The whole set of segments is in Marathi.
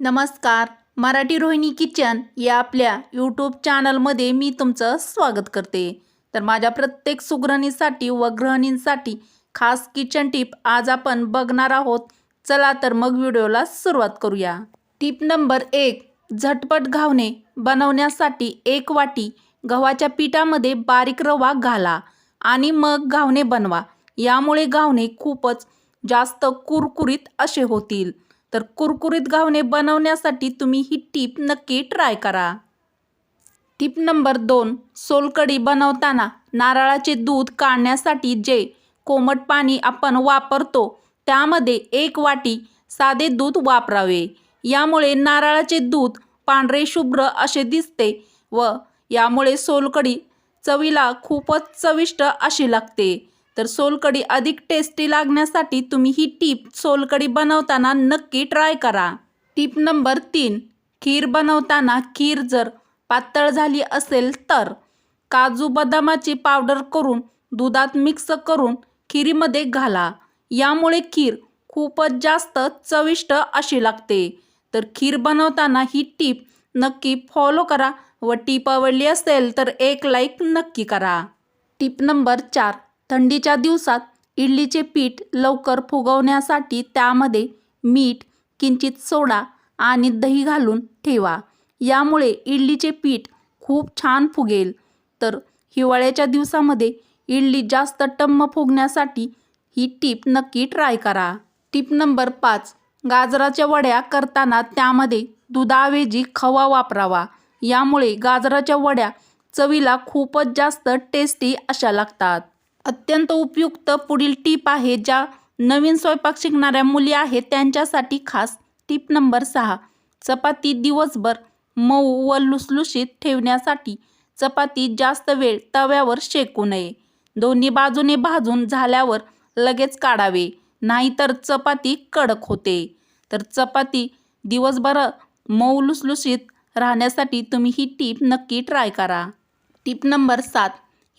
नमस्कार मराठी रोहिणी किचन या आपल्या यूट्यूब चॅनलमध्ये मी तुमचं स्वागत करते. तर माझ्या प्रत्येक सुगरणीसाठी व गृहिणींसाठी खास किचन टिप आज आपण बघणार आहोत. चला तर मग व्हिडिओला सुरुवात करूया. टिप नंबर एक झटपट घावणे. बनवण्यासाठी एक वाटी गव्हाच्या पिठामध्ये बारीक रवा घाला आणि मग घावणे बनवा. यामुळे घावणे खूपच जास्त कुरकुरीत असे होतील. तर कुरकुरीत घावणे बनवण्यासाठी तुम्ही ही टीप नक्की ट्राय करा. टीप नंबर दोन सोलकढी बनवताना नारळाचे दूध काढण्यासाठी जे कोमट पाणी आपण वापरतो त्यामध्ये एक वाटी साधे दूध वापरावे. यामुळे नारळाचे दूध पांढरे शुभ्र असे दिसते व यामुळे सोलकढी चवीला खूपच चविष्ट अशी लागते. तर सोलकढी अधिक टेस्टी लागण्यासाठी तुम्ही ही टीप सोलकढी बनवताना नक्की ट्राय करा. टीप नंबर तीन खीर बनवताना खीर जर पातळ झाली असेल तर काजू बदामाची पावडर करून दुधात मिक्स करून खिरीमध्ये घाला. यामुळे खीर खूपच जास्त चविष्ट अशी लागते. तर खीर बनवताना ही टीप नक्की फॉलो करा व टीप आवडली असेल तर एक लाईक नक्की करा. टीप नंबर चार थंडीच्या दिवसात इडलीचे पीठ लवकर फुगवण्यासाठी त्यामध्ये मीठ किंचित सोडा आणि दही घालून ठेवा. यामुळे इडलीचे पीठ खूप छान फुगेल. तर हिवाळ्याच्या दिवसामध्ये इडली जास्त टम्म फुगण्यासाठी ही टीप नक्की ट्राय करा. टीप नंबर पाच गाजराच्या वड्या करताना त्यामध्ये दुधाऐवजी खवा वापरावा. यामुळे गाजराच्या वड्या चवीला खूपच जास्त टेस्टी अशा लागतात. अत्यंत उपयुक्त पुढील टीप आहे ज्या नवीन स्वयंपाक शिकणाऱ्या मुली आहेत त्यांच्यासाठी खास टीप नंबर सहा. चपाती दिवसभर मऊ व लुसलुशीत ठेवण्यासाठी चपाती जास्त वेळ तव्यावर शेकू नये. दोन्ही बाजूने भाजून झाल्यावर लगेच काढावे नाहीतर चपाती कडक होते. तर चपाती दिवसभर मऊ लुसलुशीत राहण्यासाठी तुम्ही ही टीप नक्की ट्राय करा. टीप नंबर सात.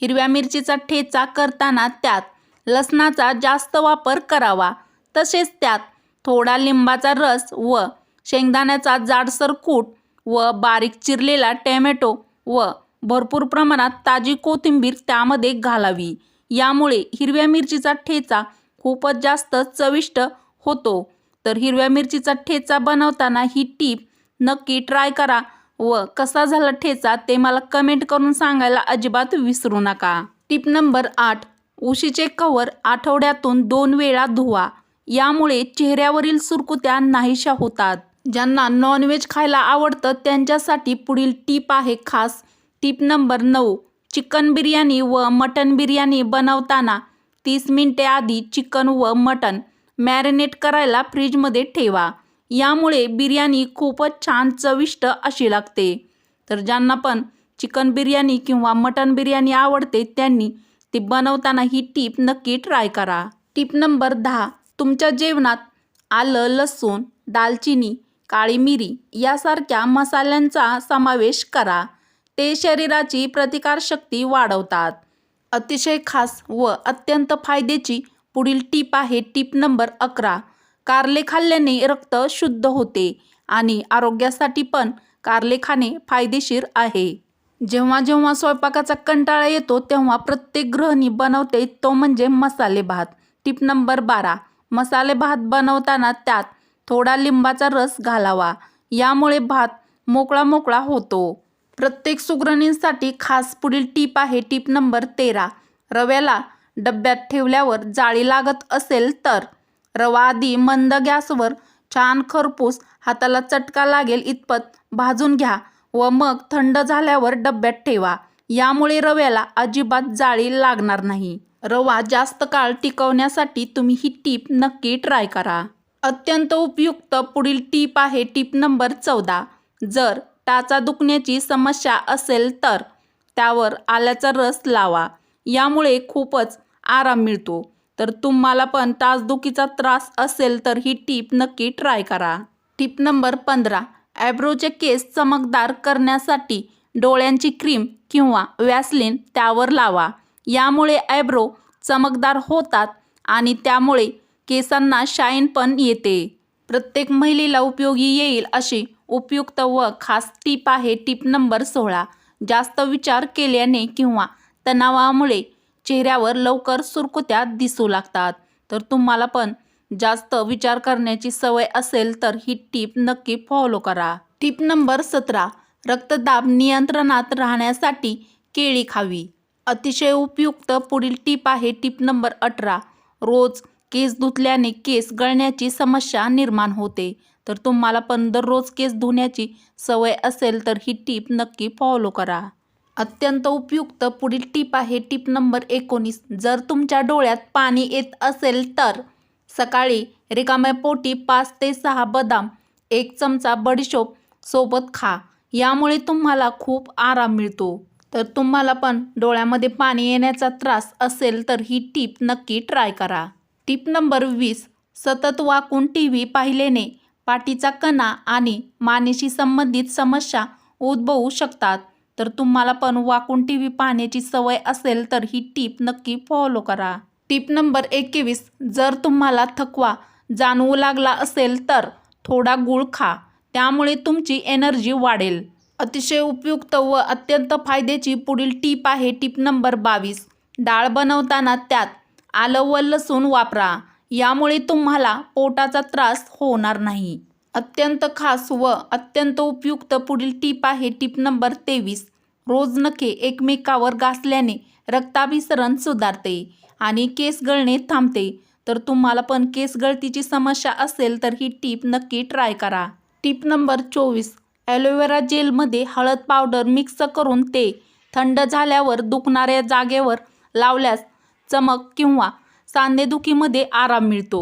हिरव्या मिरचीचा ठेचा करताना त्यात लसणाचा जास्त वापर करावा. तसेच त्यात थोडा लिंबाचा रस व शेंगदाण्याचा जाडसर कूट व बारीक चिरलेला टॅमॅटो व भरपूर प्रमाणात ताजी कोथिंबीर त्यामध्ये घालावी. यामुळे हिरव्या मिरचीचा ठेचा खूपच जास्त चविष्ट होतो. तर हिरव्या मिरचीचा ठेचा बनवताना ही टीप नक्की ट्राय करा. व कसा झाला ठेचा ते मला कमेंट करून सांगायला अजिबात विसरू नका. टीप नंबर आठ उशीचे कवर आठवड्यातून दोन वेळा धुवा. यामुळे चेहऱ्यावरील सुरकुत्या नाहीशा होतात. ज्यांना नॉनव्हेज खायला आवडतं त्यांच्यासाठी पुढील टीप आहे खास. टीप नंबर नऊ चिकन बिर्याणी व मटन बिर्याणी बनवताना तीस मिनटे आधी चिकन व मटन मॅरिनेट करायला फ्रीजमध्ये ठेवा. यामुळे बिर्याणी खूपच छान चविष्ट अशी लागते. तर ज्यांना पण चिकन बिर्याणी किंवा मटन बिर्याणी आवडते त्यांनी ती बनवताना ही टीप नक्की ट्राय करा. टीप नंबर दहा तुमच्या जेवणात आलं लसूण दालचिनी काळी मिरी यासारख्या मसाल्यांचा समावेश करा. ते शरीराची प्रतिकारशक्ती वाढवतात. अतिशय खास व अत्यंत फायद्याची पुढील टीप आहे टीप नंबर अकरा कारले खाल्ल्याने रक्त शुद्ध होते आणि आरोग्यासाठी पण कारले खाणे फायदेशीर आहे. जेव्हा जेव्हा स्वयंपाकाचा कंटाळा येतो तेव्हा प्रत्येक गृहिणी बनवते तो म्हणजे मसाले भात. टीप नंबर बारा. मसाले भात बनवताना त्यात थोडा लिंबाचा रस घालावा. यामुळे भात मोकळा मोकळा होतो. प्रत्येक सुगरणींसाठी खास पुढील टीप आहे टीप नंबर तेरा. रव्याला डब्यात ठेवल्यावर जाळी लागत असेल तर रवा आधी मंद गॅसवर छान खरपूस हाताला चटका लागेल इतपत भाजून घ्या व मग थंड झाल्यावर डब्यात ठेवा. यामुळे रव्याला अजिबात जाळी लागणार नाही. रवा जास्त काळ टिकवण्यासाठी तुम्ही ही टीप नक्की ट्राय करा. अत्यंत उपयुक्त पुढील टीप आहे टीप नंबर चौदा. जर टाचा दुखण्याची समस्या असेल तर त्यावर आल्याचा रस लावा. यामुळे खूपच आराम मिळतो. तर तुम्हाला पण तासदुखीचा त्रास असेल तर ही टीप नक्की ट्राय करा. टीप नंबर पंधरा. ॲब्रोचे केस चमकदार करण्यासाठी डोळ्यांची क्रीम किंवा वॅसलिन त्यावर लावा. यामुळे ॲब्रो चमकदार होतात आणि त्यामुळे केसांना शाईन पण येते. प्रत्येक महिलेला उपयोगी येईल अशी उपयुक्त व खास टीप आहे टीप नंबर सोळा. जास्त विचार केल्याने किंवा तणावामुळे चेहऱ्यावर लवकर सुरकुत्या दिसू लागतात. तर तुम्हाला पण जास्त विचार करण्याची सवय असेल तर ही टीप नक्की फॉलो करा. टीप नंबर सतरा रक्तदाब नियंत्रणात राहण्यासाठी केळी खावी. अतिशय उपयुक्त पुढील टीप आहे टीप नंबर अठरा रोज केस धुतल्याने केस गळण्याची समस्या निर्माण होते. तर तुम्हाला पण दररोज केस धुण्याची सवय असेल तर ही टीप नक्की फॉलो करा. अत्यंत उपयुक्त पुढील टीप आहे. टीप नंबर एकोणीस. जर तुमच्या डोळ्यात पाणी येत असेल तर सकाळी रिकाम्या पोटी पाच ते सहा बदाम एक चमचा बडीशोप सोबत खा. यामुळे तुम्हाला खूप आराम मिळतो. तर तुम्हाला पण डोळ्यामध्ये पाणी येण्याचा त्रास असेल तर ही टीप नक्की ट्राय करा. टीप नंबर वीस. सतत वाकून टी व्ही पाहिल्याने पाठीचा कणा आणि मानेशी संबंधित समस्या उद्भवू शकतात. तर तुम्हाला पण वाकून टी व्ही पाहण्याची सवय असेल तर ही टीप नक्की फॉलो करा. टीप नंबर एकवीस जर तुम्हाला थकवा जाणवू लागला असेल तर थोडा गूळ खा त्यामुळे तुमची एनर्जी वाढेल. अतिशय उपयुक्त व अत्यंत फायद्याची पुढील टीप आहे टीप नंबर बावीस. डाळ बनवताना त्यात आलं व लसूण वापरा यामुळे तुम्हाला पोटाचा त्रास होणार नाही. अत्यंत खास व अत्यंत उपयुक्त पुढील टीप आहे टीप नंबर तेवीस. रोज नखे एकमेकावर घासल्याने रक्ताभिसरण सुधारते आणि केस गळणे थांबते. तर तुम्हाला पण केस गळतीची समस्या असेल तर ही टीप नक्की ट्राय करा. टीप नंबर चोवीस. ॲलोवेरा जेलमध्ये हळद पावडर मिक्स करून ते थंड झाल्यावर दुखणाऱ्या जागेवर लावल्यास चमक किंवा सांधेदुखीमध्ये आराम मिळतो.